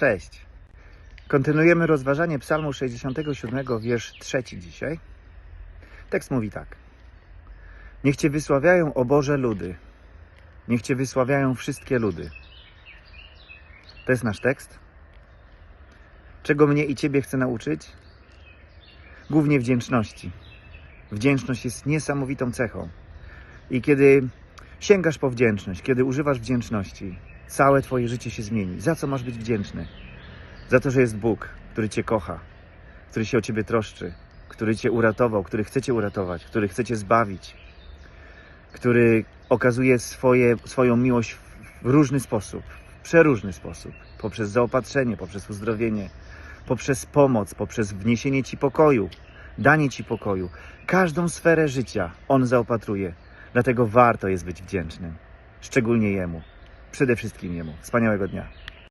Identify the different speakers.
Speaker 1: Cześć. Kontynuujemy rozważanie Psalmu 67, wiersz trzeci dzisiaj. Tekst mówi tak. Niech Cię wysławiają, o Boże, ludy. Niech Cię wysławiają wszystkie ludy. To jest nasz tekst. Czego mnie i Ciebie chcę nauczyć? Głównie wdzięczności. Wdzięczność jest niesamowitą cechą. I kiedy sięgasz po wdzięczność, kiedy używasz wdzięczności, całe Twoje życie się zmieni. Za co masz być wdzięczny? Za to, że jest Bóg, który Cię kocha, który się o Ciebie troszczy, który Cię uratował, który chce Cię uratować, który chce Cię zbawić, który okazuje swoje, swoją miłość w różny sposób, w przeróżny sposób, poprzez zaopatrzenie, poprzez uzdrowienie, poprzez pomoc, poprzez wniesienie Ci pokoju, danie Ci pokoju. Każdą sferę życia On zaopatruje, dlatego warto jest być wdzięcznym, szczególnie Jemu, przede wszystkim Jemu. Wspaniałego dnia.